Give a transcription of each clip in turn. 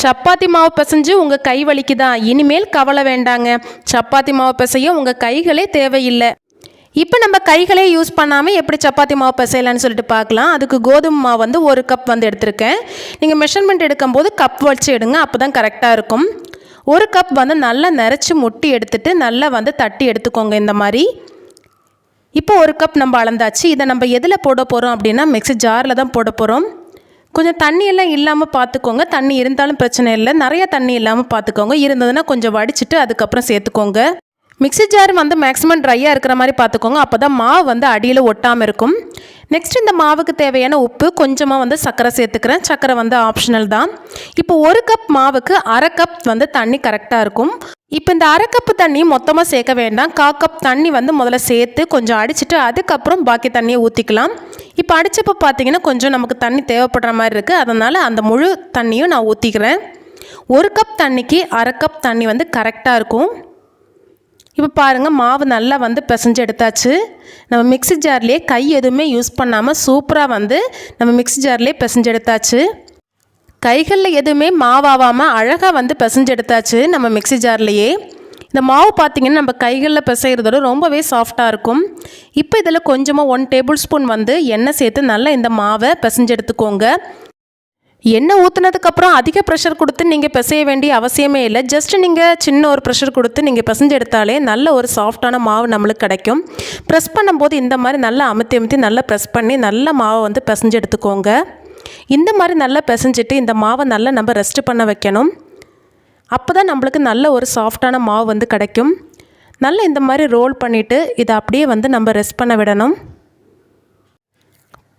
சப்பாத்தி மாவு பிசைஞ்சு உங்கள் கை வலிக்குதா? இனிமேல் கவலை வேண்டாங்க. சப்பாத்தி மாவு பிசைய உங்கள் கைகளே தேவையில்லை. இப்போ நம்ம கைகளே யூஸ் பண்ணாமல் எப்படி சப்பாத்தி மாவு பிசையலான்னு சொல்லிட்டு பார்க்கலாம். அதுக்கு கோதுமை மாவு வந்து ஒரு கப் வந்து எடுத்திருக்கேன். நீங்கள் மெஷர்மெண்ட் எடுக்கும்போது கப் வச்சு எடுங்க. அப்போ தான் கரெக்டாக இருக்கும். ஒரு கப் வந்து நல்லா நிறச்சி முட்டி எடுத்துட்டு நல்லா வந்து தட்டி எடுத்துக்கோங்க இந்த மாதிரி. இப்போ ஒரு கப் நம்ம அளந்தாச்சு. இதை நம்ம எதில் போட போகிறோம் அப்படின்னா மிக்ஸி ஜாரில் தான் போட போகிறோம் கொஞ்சம் தண்ணி எல்லாம் இல்லாமல் பார்த்துக்கோங்க தண்ணி இருந்தாலும் பிரச்சனை இல்லை. நிறைய தண்ணி இல்லாமல் பார்த்துக்கோங்க இருந்ததுன்னா கொஞ்சம் வடிச்சிட்டு அதுக்கப்புறம் சேர்த்துக்கோங்க. மிக்ஸி ஜார் வந்து மேக்ஸிமம் ட்ரையாக இருக்கிற மாதிரி பார்த்துக்கோங்க அப்போ தான் மாவு வந்து அடியில் ஒட்டாமல் இருக்கும். நெக்ஸ்ட் இந்த மாவுக்கு தேவையான உப்பு கொஞ்சமாக வந்து சர்க்கரை சேர்த்துக்கிறேன். சர்க்கரை வந்து ஆப்ஷனல் தான். இப்போ ஒரு கப் மாவுக்கு அரை கப் வந்து தண்ணி கரெக்டாக இருக்கும். இப்போ இந்த அரை கப்பு தண்ணி மொத்தமாக சேர்க்க வேண்டாம். கா கப் தண்ணி வந்து முதல்ல சேர்த்து கொஞ்சம் அடிச்சிட்டு அதுக்கப்புறம் பாக்கி தண்ணியை ஊற்றிக்கலாம் இப்போ அடித்தப்போ பார்த்தீங்கன்னா கொஞ்சம் நமக்கு தண்ணி தேவைப்படுற மாதிரி இருக்குது அதனால் அந்த முழு தண்ணியும் நான் ஊற்றிக்கிறேன் ஒரு கப் தண்ணிக்கு அரை கப் தண்ணி வந்து கரெக்டாக இருக்கும். இப்போ பாருங்கள் மாவு நல்லா வந்து பிசைஞ்சு எடுத்தாச்சு. நம்ம மிக்ஸி ஜார்லேயே கை எதுவுமே யூஸ் பண்ணாமல் சூப்பராக வந்து நம்ம மிக்ஸி ஜார்லேயே பிசைஞ்சு எடுத்தாச்சு. கைகளில் எதுவுமே மாவாகாமல் அழகாக வந்து பிசைஞ்செடுத்தாச்சு நம்ம மிக்ஸி ஜார்லேயே. இந்த மாவு பார்த்தீங்கன்னா நம்ம கைகளில் பிசைகிறதோட ரொம்பவே சாஃப்டாக இருக்கும். இப்போ இதில் கொஞ்சமாக ஒன் டேபிள் ஸ்பூன் வந்து எண்ணெய் சேர்த்து நல்லா இந்த மாவை பிசைஞ்சு எடுத்துக்கோங்க எண்ணெய் ஊற்றுனதுக்கப்புறம் அதிக ப்ரெஷர் கொடுத்து நீங்கள் பிசைய வேண்டிய அவசியமே இல்லை. ஜஸ்ட் நீங்கள் சின்ன ஒரு ப்ரெஷர் கொடுத்து நீங்கள் பிசைஞ்சு எடுத்தாலே நல்ல ஒரு சாஃப்டான மாவு நம்மளுக்கு கிடைக்கும். ப்ரெஸ் பண்ணும்போது இந்த மாதிரி நல்லா அமுத்தி அமுத்தி நல்லா ப்ரெஸ் பண்ணி நல்ல மாவை வந்து பிசைஞ்சு எடுத்துக்கோங்க இந்த மாதிரி நல்லா பிசைஞ்சிட்டு இந்த மாவை நல்லா நம்ம ரெஸ்ட் பண்ண வைக்கணும். அப்போ தான் நம்மளுக்கு நல்ல ஒரு சாஃப்டான மாவு வந்து கிடைக்கும். நல்லா இந்த மாதிரி ரோல் பண்ணிவிட்டு இதை அப்படியே வந்து நம்ம ரெஸ்ட் பண்ண விடணும்.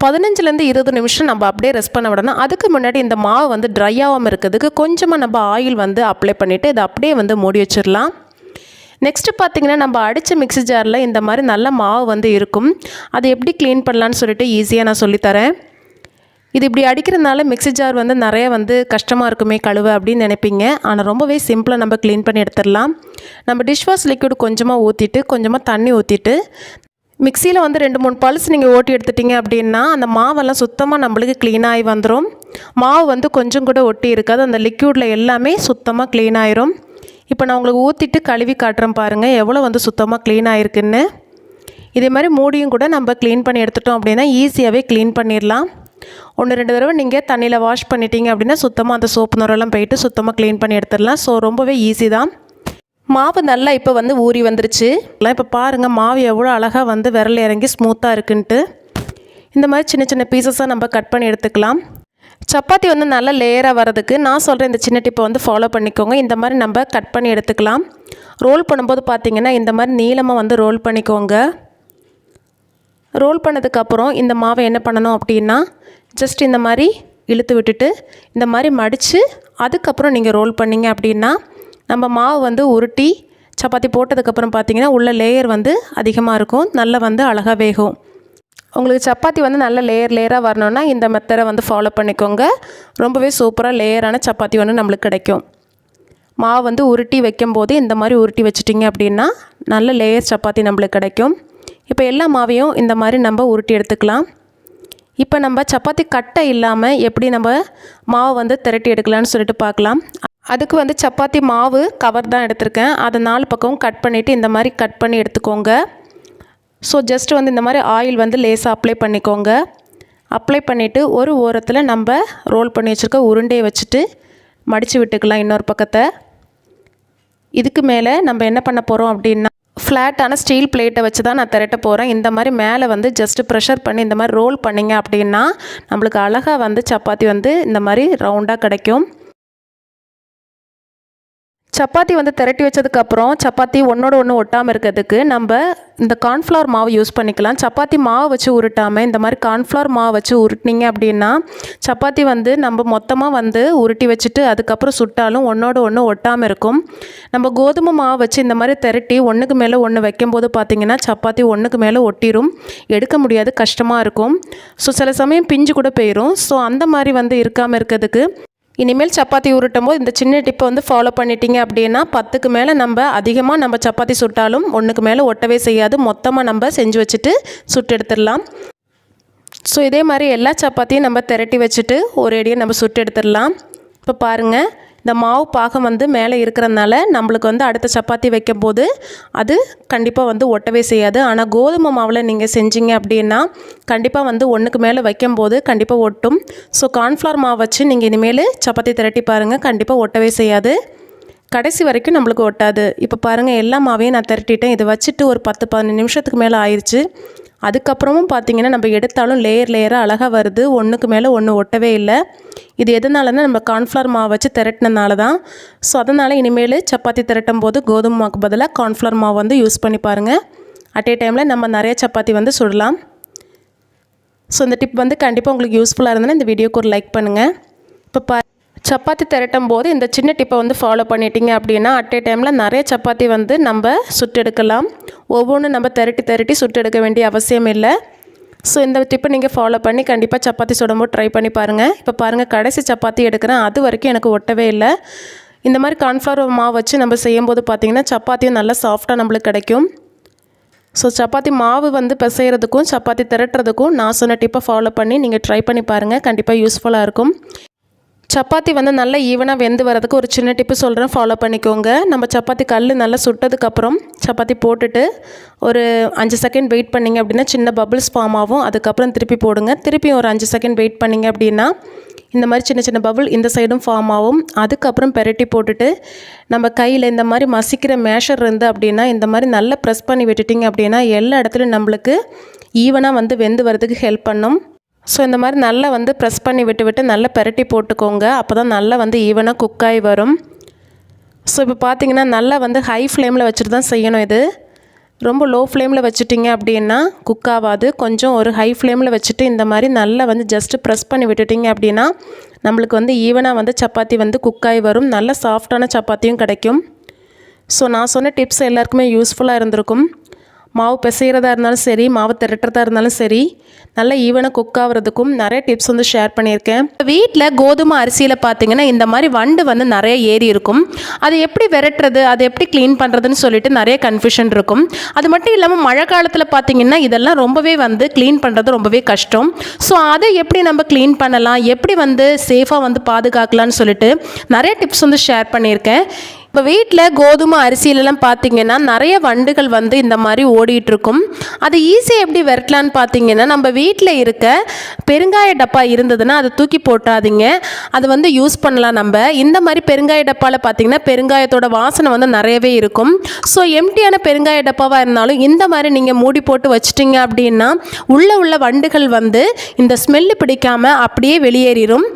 பதினஞ்சுலேருந்து இருபது நிமிஷம் நம்ம அப்படியே ரெஸ்ட் பண்ண விடணும். அதுக்கு முன்னாடி இந்த மாவு வந்து ட்ரை ஆகாமல் இருக்கிறதுக்கு கொஞ்சமாக நம்ம ஆயில் வந்து அப்ளை பண்ணிவிட்டு இதை அப்படியே வந்து மூடி வச்சிடலாம். நெக்ஸ்ட்டு பார்த்தீங்கன்னா நம்ம அடித்த மிக்ஸி ஜாரில் இந்த மாதிரி நல்ல மாவு வந்து இருக்கும். அதை எப்படி க்ளீன் பண்ணலான்னு சொல்லிட்டு ஈஸியாக நான் சொல்லித்தரேன். இது இப்படி அடிக்கிறதுனால மிக்ஸி ஜார் வந்து நிறைய வந்து கஷ்டமாக இருக்குமே கழுவ அப்படின்னு நினைப்பீங்க. ஆனால் ரொம்பவே சிம்பிளாக நம்ம க்ளீன் பண்ணி எடுத்துடலாம். நம்ம டிஷ் வாஷ் லிக்விட் கொஞ்சமாக ஊற்றிட்டு கொஞ்சமாக தண்ணி ஊற்றிட்டு மிக்சியில் வந்து ரெண்டு மூணு பல்ஸ் நீங்கள் ஓட்டி எடுத்துட்டீங்க அப்படின்னா அந்த மாவெல்லாம் சுத்தமாக நம்மளுக்கு க்ளீனாகி வந்துடும் மாவு வந்து கொஞ்சம் கூட ஒட்டி இருக்காது. அந்த லிக்யூடில் எல்லாமே சுத்தமாக க்ளீன் ஆயிரும். இப்போ நான் உங்களுக்கு ஊற்றிட்டு கழுவி காட்டுறேன் பாருங்கள் எவ்வளோ வந்து சுத்தமாக க்ளீன் ஆகிருக்குன்னு இதே மாதிரி மூடியும் கூட நம்ம க்ளீன் பண்ணி எடுத்துட்டோம் அப்படின்னா ஈஸியாகவே க்ளீன் பண்ணிடலாம். ஒன்று ரெண்டு தடவை நீங்கள் தண்ணியில் வாஷ் பண்ணிட்டீங்க அப்படின்னா சுத்தமாக அந்த சோப்பு நுரெல்லாம் போயிட்டு சுத்தமாக க்ளீன் பண்ணி எடுத்துடலாம். ஸோ ரொம்பவே ஈஸி தான். மாவு நல்லா இப்போ வந்து ஊறி வந்துருச்சு. எல்லாம் இப்போ பாருங்கள் மாவு எவ்வளோ அழகாக வந்து விரல் இறங்கி ஸ்மூத்தாக இருக்குன்ட்டு. இந்த மாதிரி சின்ன சின்ன பீசஸாக நம்ம கட் பண்ணி எடுத்துக்கலாம். சப்பாத்தி வந்து நல்லா லேயராக வரதுக்கு நான் சொல்கிறேன் இந்த சின்ன டிப்பை வந்து ஃபாலோ பண்ணிக்கோங்க. இந்த மாதிரி நம்ம கட் பண்ணி எடுத்துக்கலாம். ரோல் பண்ணும்போது பார்த்தீங்கன்னா இந்த மாதிரி நீளமாக வந்து ரோல் பண்ணிக்கோங்க. ரோல் பண்ணதுக்கப்புறம் இந்த மாவை என்ன பண்ணணும் அப்படின்னா ஜஸ்ட் இந்த மாதிரி இழுத்து விட்டுட்டு இந்த மாதிரி மடித்து அதுக்கப்புறம் நீங்கள் ரோல் பண்ணீங்க அப்படின்னா நம்ம மாவு வந்து உருட்டி சப்பாத்தி போட்டதுக்கப்புறம் பார்த்தீங்கன்னா உள்ள லேயர் வந்து அதிகமாக இருக்கும். நல்லா வந்து அழகாக வேகும். உங்களுக்கு சப்பாத்தி வந்து நல்ல லேயர் லேயராக வரணும்னா இந்த மெத்தடை வந்து ஃபாலோ பண்ணிக்கோங்க. ரொம்பவே சூப்பராக லேயரான சப்பாத்தி வந்து நம்மளுக்கு கிடைக்கும். மாவு வந்து உருட்டி வைக்கும்போது இந்த மாதிரி உருட்டி வச்சிட்டிங்க அப்படின்னா நல்ல லேயர் சப்பாத்தி நம்மளுக்கு கிடைக்கும். இப்போ எல்லா மாவையும் இந்த மாதிரி நம்ம உருட்டி எடுத்துக்கலாம். இப்போ நம்ம சப்பாத்தி கட்டை இல்லாமல் எப்படி நம்ம மாவு வந்து திரட்டி எடுக்கலாம்னு சொல்லிட்டு பார்க்கலாம். அதுக்கு வந்து சப்பாத்தி மாவு கவர் தான் எடுத்திருக்கேன். அதை நாலு பக்கமும் கட் பண்ணிவிட்டு இந்த மாதிரி கட் பண்ணி எடுத்துக்கோங்க. ஸோ ஜஸ்ட் வந்து இந்த மாதிரி ஆயில் வந்து லேசாக அப்ளை பண்ணிக்கோங்க. அப்ளை பண்ணிவிட்டு ஒரு ஓரத்தில் நம்ம ரோல் பண்ணி வச்சுருக்க உருண்டையை வச்சுட்டு மடித்து விட்டுக்கலாம் இன்னொரு பக்கத்தை. இதுக்கு மேலே நம்ம என்ன பண்ண போகிறோம் அப்படின்னா ஃப்ளாட்டான ஸ்டீல் பிளேட்டை வச்சு தான் நான் திரட்ட போகிறேன் இந்த மாதிரி மேலே வந்து ஜஸ்ட்டு ப்ரெஷர் பண்ணி இந்த மாதிரி ரோல் பண்ணிங்க அப்படின்னா நம்மளுக்கு அழகாக வந்து சப்பாத்தி வந்து இந்த மாதிரி ரவுண்டாக கிடைக்கும். சப்பாத்தி வந்து திரட்டி வச்சதுக்கப்புறம் சப்பாத்தி ஒன்றோட ஒன்று ஒட்டாமல் இருக்கிறதுக்கு நம்ம இந்த கார்ன்ஃப்ளவர் மாவு யூஸ் பண்ணிக்கலாம். சப்பாத்தி மாவு வச்சு உருட்டாமல் இந்த மாதிரி கார்ன்ஃப்ளவர் மாவு வச்சு உருட்டினீங்க அப்படின்னா சப்பாத்தி வந்து நம்ம மொத்தமாக வந்து உருட்டி வச்சுட்டு அதுக்கப்புறம் சுட்டாலும் ஒன்றோட ஒன்று ஒட்டாமல் இருக்கும். நம்ம கோதுமை மாவு வச்சு இந்த மாதிரி திரட்டி ஒன்றுக்கு மேலே ஒன்று வைக்கும்போது பார்த்திங்கன்னா சப்பாத்தி ஒன்றுக்கு மேலே ஒட்டிரும். எடுக்க முடியாது கஷ்டமாக இருக்கும். ஸோ சில சமயம் பிஞ்சு கூட போயிடும் ஸோ அந்த மாதிரி வந்து இருக்காமல் இருக்கிறதுக்கு இனிமேல் சப்பாத்தி உருட்டும் போது இந்த சின்ன டிப்பை வந்து ஃபாலோ பண்ணிட்டீங்க அப்படின்னா பத்துக்கு மேலே நம்ம அதிகமாக நம்ம சப்பாத்தி சுட்டாலும் ஒன்றுக்கு மேலே ஒட்டவே செய்யாது. மொத்தமாக நம்ம செஞ்சு வச்சுட்டு சுட்டு எடுத்துடலாம் ஸோ இதே மாதிரி எல்லா சப்பாத்தியும் நம்ம திரட்டி வச்சுட்டு ஒரு அடியை நம்ம சுட்டு எடுத்துடலாம் இப்போ பாருங்கள் இந்த மாவு பாகம் வந்து மேலே இருக்கிறதுனால நம்மளுக்கு வந்து அடுத்த சப்பாத்தி வைக்கும்போது அது கண்டிப்பாக வந்து ஒட்டவே செய்யாது. ஆனால் கோதுமை மாவில் நீங்கள் செஞ்சீங்க அப்படின்னா கண்டிப்பாக வந்து ஒன்றுக்கு மேலே வைக்கும்போது கண்டிப்பாக ஒட்டும். ஸோ கார்ன்ஃப்ளவர் மாவு வச்சு நீங்கள் இனிமேல் சப்பாத்தி திரட்டி பாருங்கள் கண்டிப்பாக ஒட்டவே செய்யாது. கடைசி வரைக்கும் நம்மளுக்கு ஒட்டாது. இப்போ பாருங்கள் எல்லா மாவையும் நான் திரட்டிட்டேன். இதை வச்சுட்டு ஒரு பத்து பதினஞ்சு நிமிஷத்துக்கு மேலே ஆயிடுச்சு அதுக்கப்புறமும் பார்த்தீங்கன்னா நம்ம எடுத்தாலும் லேயர் லேயராக அழகாக வருது. ஒன்றுக்கு மேலே ஒன்று ஒட்டவே இல்லை. இது எதனாலன்னா நம்ம கார்ன்ஃப்ளவர் மாவு வச்சு திரட்டினனால தான். ஸோ அதனால் இனிமேல் சப்பாத்தி திரட்டும் போது கோதுமை மாவுக்கு பதிலாக கார்ன்ஃப்ளவர் மாவு வந்து யூஸ் பண்ணி பாருங்கள் அட் ஏ டைமில் நம்ம நிறைய சப்பாத்தி வந்து சுடலாம். ஸோ இந்த டிப் வந்து கண்டிப்பாக உங்களுக்கு யூஸ்ஃபுல்லாக இருந்ததுன்னா இந்த வீடியோக்கு ஒரு லைக் பண்ணுங்கள் இப்போ பா சப்பாத்தி திரட்டும் போது இந்த சின்ன டிப்பை வந்து ஃபாலோ பண்ணிட்டீங்க அப்படின்னா அட் ஏ டைமில் நிறைய சப்பாத்தி வந்து நம்ம சுட்டெடுக்கலாம். ஒவ்வொன்றும் நம்ம திரட்டி திரட்டி சுட்டெடுக்க வேண்டிய அவசியம் இல்லை. ஸோ இந்த டிப்பை நீங்கள் ஃபாலோ பண்ணி கண்டிப்பாக சப்பாத்தி சுடும்போது ட்ரை பண்ணி பாருங்கள் இப்போ பாருங்கள் கடைசி சப்பாத்தி எடுக்கிறேன். அது வரைக்கும் எனக்கு ஒட்டவே இல்லை. இந்த மாதிரி கார்ன்ஃப்ளவர் மாவு வச்சு நம்ம செய்யும்போது பார்த்திங்கன்னா சப்பாத்தியும் நல்லா சாஃப்டாக நம்மளுக்கு கிடைக்கும். ஸோ சப்பாத்தி மாவு வந்து பிசைகிறதுக்கும் சப்பாத்தி திரட்டுறதுக்கும் நான் சொன்ன டிப்பை ஃபாலோ பண்ணி நீங்கள் ட்ரை பண்ணி பாருங்கள் கண்டிப்பாக யூஸ்ஃபுல்லாக இருக்கும். சப்பாத்தி வந்து நல்லா ஈவனாக வெந்து வரதுக்கு ஒரு சின்ன டிப்பு சொல்கிறேன் ஃபாலோ பண்ணிக்கோங்க. நம்ம சப்பாத்தி கல் நல்லா சுட்டதுக்கப்புறம் சப்பாத்தி போட்டுட்டு ஒரு அஞ்சு செகண்ட் வெயிட் பண்ணிங்க அப்படின்னா சின்ன பபிள்ஸ் ஃபார்ம் ஆகும். அதுக்கப்புறம் திருப்பி போடுங்க. திருப்பி ஒரு அஞ்சு செகண்ட் வெயிட் பண்ணிங்க அப்படின்னா இந்த மாதிரி சின்ன சின்ன பபுள் இந்த சைடும் ஃபார்ம் ஆகும். அதுக்கப்புறம் பெரட்டி போட்டுட்டு நம்ம கையில் இந்த மாதிரி மசிக்கிற மேஷர் இருந்து அப்படின்னா இந்த மாதிரி நல்லா ப்ரெஸ் பண்ணி விட்டுட்டிங்க அப்படின்னா எல்லா இடத்துலையும் நம்மளுக்கு ஈவனாக வந்து வெந்து வரதுக்கு ஹெல்ப் பண்ணும். ஸோ இந்த மாதிரி நல்லா வந்து ப்ரெஸ் பண்ணி விட்டு விட்டு நல்லா பெரட்டி போட்டுக்கோங்க. அப்போ தான் நல்லா வந்து ஈவனாக குக்காகி வரும். ஸோ இப்போ பார்த்தீங்கன்னா நல்லா வந்து ஹை ஃப்ளேமில் வச்சுட்டு தான் செய்யணும் இது. ரொம்ப லோ ஃப்ளேமில் வச்சுட்டிங்க அப்படின்னா குக் ஆகாது. கொஞ்சம் ஒரு ஹை ஃப்ளேமில் வச்சுட்டு இந்த மாதிரி நல்லா வந்து ஜஸ்ட்டு ப்ரெஸ் பண்ணி விட்டுட்டிங்க அப்படின்னா நம்மளுக்கு வந்து ஈவனாக வந்து சப்பாத்தி வந்து குக்காகி வரும். நல்ல சாஃப்டான சப்பாத்தியும் கிடைக்கும். ஸோ நான் சொன்ன டிப்ஸ் எல்லாருக்குமே யூஸ்ஃபுல்லாக இருந்திருக்கும். மாவு பிசைகிறதா இருந்தாலும் சரி மாவு திரட்டுறதா இருந்தாலும் சரி நல்ல ஈவனாக குக் ஆகிறதுக்கும் நிறைய டிப்ஸ் வந்து ஷேர் பண்ணியிருக்கேன். வீட்டில் கோதுமை அரிசியில் பார்த்தீங்கன்னா இந்த மாதிரி வண்டு வந்து நிறைய ஏறி இருக்கும். அது எப்படி விரட்டுறது அதை எப்படி க்ளீன் பண்ணுறதுன்னு சொல்லிட்டு நிறைய கன்ஃபியூஷன் இருக்கும். அது மட்டும் இல்லாமல் மழை காலத்தில் பார்த்தீங்கன்னா இதெல்லாம் ரொம்பவே வந்து க்ளீன் பண்ணுறது ரொம்பவே கஷ்டம். ஸோ அதை எப்படி நம்ம க்ளீன் பண்ணலாம் எப்படி வந்து சேஃபாக வந்து பாதுகாக்கலாம்னு சொல்லிட்டு நிறைய டிப்ஸ் வந்து ஷேர் பண்ணியிருக்கேன். இப்போ வீட்டில் கோதுமை அரிசியிலலாம் பார்த்தீங்கன்னா நிறைய வண்டுகள் வந்து இந்த மாதிரி ஓடிட்டு இருக்கும் அது ஈஸியாக எப்படி விரட்டலான்னு பார்த்தீங்கன்னா நம்ம வீட்டில் இருக்க பெருங்காய டப்பா இருந்ததுன்னா அதை தூக்கி போட்டாதீங்க. அது வந்து யூஸ் பண்ணலாம் நம்ம. இந்த மாதிரி பெருங்காய டப்பாவில் பார்த்தீங்கன்னா பெருங்காயத்தோட வாசனை வந்து நிறையவே இருக்கும். ஸோ எம்டியான பெருங்காய டப்பாவாக இருந்தாலும் இந்த மாதிரி நீங்கள் மூடி போட்டு வச்சிட்டிங்க அப்படின்னா உள்ளே உள்ள வண்டுகள் வந்து இந்த ஸ்மெல்லு பிடிக்காம அப்படியே வெளியேறிடும்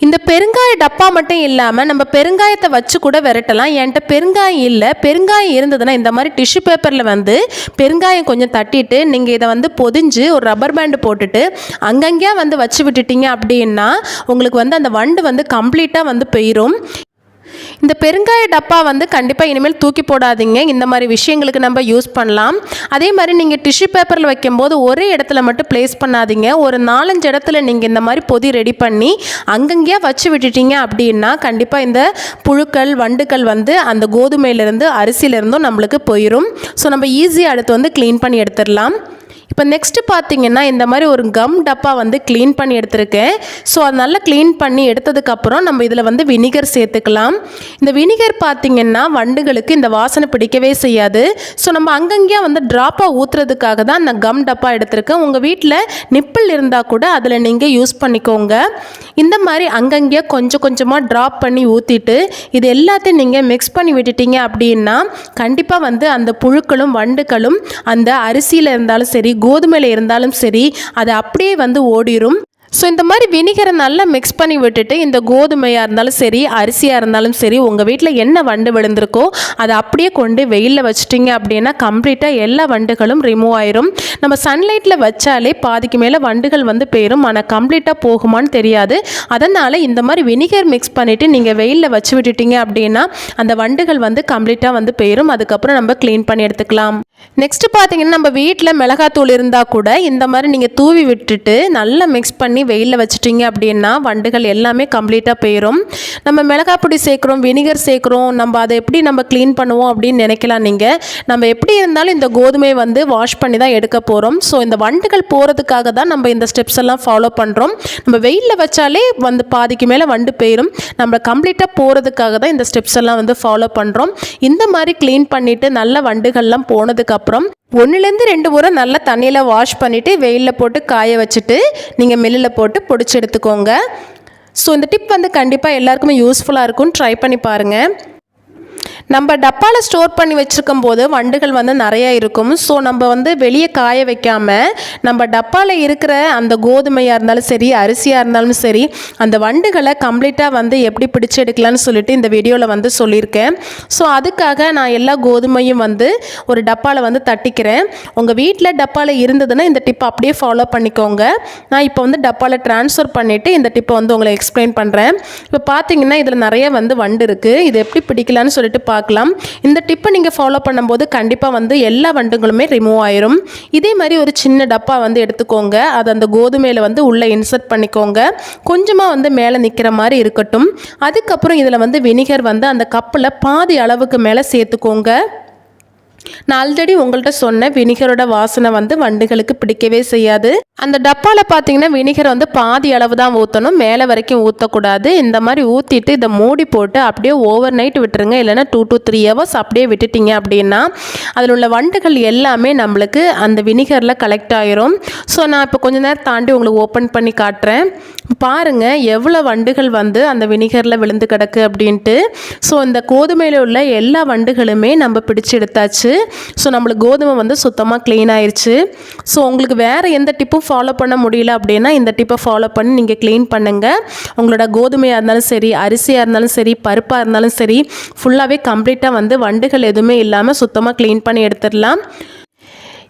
இந்த பெருங்காய டப்பா மட்டும் இல்லாமல் நம்ம பெருங்காயத்தை வச்சு கூட விரட்டலாம். என்கிட்ட பெருங்காயம் இல்லை. பெருங்காயம் இருந்ததுன்னா இந்த மாதிரி டிஷ்யூ பேப்பரில் வந்து பெருங்காயம் கொஞ்சம் தட்டிட்டு நீங்கள் இதை வந்து பொதிஞ்சு ஒரு ரப்பர் பேண்டு போட்டுட்டு அங்கங்கேயா வந்து வச்சு விட்டுட்டீங்க அப்படின்னா உங்களுக்கு வந்து அந்த வண்டு வந்து கம்ப்ளீட்டாக வந்து போயிடும் இந்த பெருங்காய டப்பா வந்து கண்டிப்பாக இனிமேல் தூக்கி போடாதீங்க. இந்த மாதிரி விஷயங்களுக்கு நம்ம யூஸ் பண்ணலாம். அதே மாதிரி நீங்கள் டிஷ்யூ பேப்பரில் வைக்கும்போது ஒரே இடத்துல மட்டும் ப்ளேஸ் பண்ணாதீங்க. ஒரு நாலஞ்சு இடத்துல நீங்கள் இந்த மாதிரி பொதி ரெடி பண்ணி அங்கங்கேயே வச்சு விட்டுட்டீங்க அப்படின்னா கண்டிப்பாக இந்த புழுக்கள் வண்டுகள் வந்து அந்த கோதுமையிலேருந்து அரிசியிலேருந்தும் நம்மளுக்கு போயிடும் ஸோ நம்ம ஈஸியாக அடுத்து வந்து க்ளீன் பண்ணி எடுத்துடலாம். இப்போ நெக்ஸ்ட்டு பார்த்தீங்கன்னா இந்த மாதிரி ஒரு கம் டப்பா வந்து க்ளீன் பண்ணி எடுத்திருக்கேன். ஸோ அது நல்லா க்ளீன் பண்ணி எடுத்ததுக்கப்புறம் நம்ம இதில் வந்து வினிகர் சேர்த்துக்கலாம். இந்த வினிகர் பார்த்தீங்கன்னா வண்டுகளுக்கு இந்த வாசனை பிடிக்கவே செய்யாது. ஸோ நம்ம அங்கங்கேயே வந்து ட்ராப்பாக ஊற்றுறதுக்காக தான் அந்த கம் டப்பா எடுத்திருக்கேன். உங்கள் வீட்டில் நிப்பிள் இருந்தால் கூட அதில் நீங்கள் யூஸ் பண்ணிக்கோங்க. இந்த மாதிரி அங்கங்கேயே கொஞ்சம் கொஞ்சமாக ட்ராப் பண்ணி ஊற்றிட்டு இது எல்லாத்தையும் நீங்கள் மிக்ஸ் பண்ணி விட்டுட்டீங்க அப்படின்னா கண்டிப்பாக வந்து அந்த புழுக்களும் வண்டுகளும் அந்த அரிசியில் இருந்தாலும் சரி கோதுமையில் இருந்தாலும் சரி அது அப்படியே வந்து ஓடிரும். ஸோ இந்த மாதிரி வினிகரை நல்லா மிக்ஸ் பண்ணி விட்டுட்டு இந்த கோதுமையாக இருந்தாலும் சரி அரிசியாக இருந்தாலும் சரி உங்கள் வீட்டில் என்ன வண்டு விழுந்திருக்கோ அதை அப்படியே கொண்டு வெயிலில் வச்சிட்டிங்க அப்படின்னா கம்ப்ளீட்டாக எல்லா வண்டுகளும் ரிமூவ் ஆயிரும். நம்ம சன்லைட்டில் வச்சாலே பாதிக்கு மேலே வண்டுகள் வந்து போயிடும் ஆனால் கம்ப்ளீட்டாக போகுமான்னு தெரியாது. அதனால் இந்த மாதிரி வினிகர் மிக்ஸ் பண்ணிவிட்டு நீங்கள் வெயிலில் வச்சு விட்டுட்டீங்க அப்படின்னா அந்த வண்டுகள் வந்து கம்ப்ளீட்டாக வந்து போயிடும் அதுக்கப்புறம் நம்ம க்ளீன் பண்ணி எடுத்துக்கலாம். நெக்ஸ்ட் பார்த்தீங்கன்னா நம்ம வீட்டில் மிளகாத்தூள் இருந்தால் கூட இந்த மாதிரி நீங்கள் தூவி விட்டுட்டு நல்லா மிக்ஸ் பண்ணி பண்ணி வெயிலில் வச்சுட்டிங்க அப்படின்னா வண்டுகள் எல்லாமே கம்ப்ளீட்டாக போயிடும் நம்ம மிளகாய் பொடி சேர்க்குறோம் வினிகர் சேர்க்குறோம் நம்ம அதை எப்படி நம்ம க்ளீன் பண்ணுவோம் அப்படின்னு நினைக்கலாம் நீங்கள் நம்ம எப்படி இருந்தாலும் இந்த கோதுமையை வந்து வாஷ் பண்ணி தான் எடுக்க போகிறோம் ஸோ இந்த வண்டுகள் போகிறதுக்காக தான் நம்ம இந்த ஸ்டெப்ஸ் எல்லாம் ஃபாலோ பண்ணுறோம் நம்ம வெயிலில் வச்சாலே வந்து பாதிக்கு மேலே வண்டு போயிடும் நம்ம கம்ப்ளீட்டாக போகிறதுக்காக தான் இந்த ஸ்டெப்ஸ் எல்லாம் வந்து ஃபாலோ பண்ணுறோம் இந்த மாதிரி க்ளீன் பண்ணிவிட்டு நல்ல வண்டுகள்லாம் போனதுக்கப்புறம் ஒன்றுலேருந்து ரெண்டு முறை நல்லா தண்ணியில் வாஷ் பண்ணிவிட்டு வெயிலில் போட்டு காய வச்சுட்டு நீங்கள் மில்லில் போட்டு பொடிச்சு எடுத்துக்கோங்க. ஸோ இந்த டிப் வந்து கண்டிப்பாக எல்லாருக்குமே யூஸ்ஃபுல்லாக இருக்கும்னு ட்ரை பண்ணி பாருங்கள் நம்ம டப்பாவில் ஸ்டோர் பண்ணி வச்சுருக்கும் போது வண்டுகள் வந்து நிறைய இருக்கும். ஸோ நம்ம வந்து வெளியே காய வைக்காம நம்ம டப்பாவில் இருக்கிற அந்த கோதுமையாக இருந்தாலும் சரி அரிசியாக இருந்தாலும் சரி அந்த வண்டுகளை கம்ப்ளீட்டாக வந்து எப்படி பிடிச்சி எடுக்கலாம்னு சொல்லிட்டு இந்த வீடியோவில் வந்து சொல்லியிருக்கேன். ஸோ அதுக்காக நான் எல்லா கோதுமையும் வந்து ஒரு டப்பாவில் வந்து தட்டிக்கிறேன். உங்கள் வீட்டில் டப்பாவில் இருந்ததுன்னா இந்த டிப்பை அப்படியே ஃபாலோ பண்ணிக்கோங்க. நான் இப்போ வந்து டப்பாவில் ட்ரான்ஸ்ஃபர் பண்ணிவிட்டு இந்த டிப்பை வந்து உங்களை எக்ஸ்பிளைன் பண்ணுறேன் இப்போ பார்த்தீங்கன்னா இதில் நிறைய வந்து வண்டு இருக்குது இது எப்படி பிடிக்கலான்னு சொல்லிட்டு பார்க்கலாம். இந்த டிப்பை நீங்கள் ஃபாலோ பண்ணும்போது கண்டிப்பாக வந்து எல்லா வண்டுகளுமே ரிமூவ் ஆயிரும். இதே மாதிரி ஒரு சின்ன டப்பா வந்து எடுத்துக்கோங்க. அதை அந்த கோதுமையில் வந்து உள்ளே இன்சர்ட் பண்ணிக்கோங்க. கொஞ்சமாக வந்து மேலே நிற்கிற மாதிரி இருக்கட்டும். அதுக்கப்புறம் இதில் வந்து வினிகர் வந்து அந்த கப்பில் பாதி அளவுக்கு மேலே சேர்த்துக்கோங்க. நான் ஆல்ரெடி உங்கள்கிட்ட சொன்ன வினிகரோட வாசனை வந்து வண்டுகளுக்கு பிடிக்கவே செய்யாது. அந்த டப்பாவில் பார்த்தீங்கன்னா வினிகர் வந்து பாதி அளவு தான் ஊற்றணும் மேலே வரைக்கும் ஊற்றக்கூடாது இந்த மாதிரி ஊற்றிட்டு இதை மூடி போட்டு அப்படியே ஓவர் நைட் விட்டுருங்க. இல்லைன்னா டூ டு த்ரீ ஹவர்ஸ் அப்படியே விட்டுட்டிங்க அப்படின்னா அதில் உள்ள வண்டுகள் எல்லாமே நம்மளுக்கு அந்த வினிகரில் கலெக்ட் ஆயிரும். ஸோ நான் இப்போ கொஞ்ச நேரம் தாண்டி உங்களுக்கு ஓப்பன் பண்ணி காட்டுறேன். பாருங்கள் எவ்வளோ வண்டுகள் வந்து அந்த வினிகரில் விழுந்து கிடக்கு அப்படின்ட்டு. ஸோ இந்த கோதுமையில் உள்ள எல்லா வண்டுகளுமே நம்ம பிடிச்சு எடுத்தாச்சு. ஸோ நம்மளுக்கு கோதுமை வந்து சுத்தமாக க்ளீன் ஆயிடுச்சு ஸோ உங்களுக்கு வேறு எந்த டிப்பும் ஃபாலோ பண்ண முடியல அப்படின்னா இந்த டிப்பை ஃபாலோ பண்ணி நீங்கள் க்ளீன் பண்ணுங்கள் உங்களோட கோதுமையாக இருந்தாலும் சரி அரிசியாக இருந்தாலும் சரி பருப்பாக இருந்தாலும் சரி ஃபுல்லாகவே கம்ப்ளீட்டாக வந்து வண்டுகள் எதுவுமே இல்லாமல் சுத்தமாக க்ளீன் பண்ணி எடுத்துடலாம்.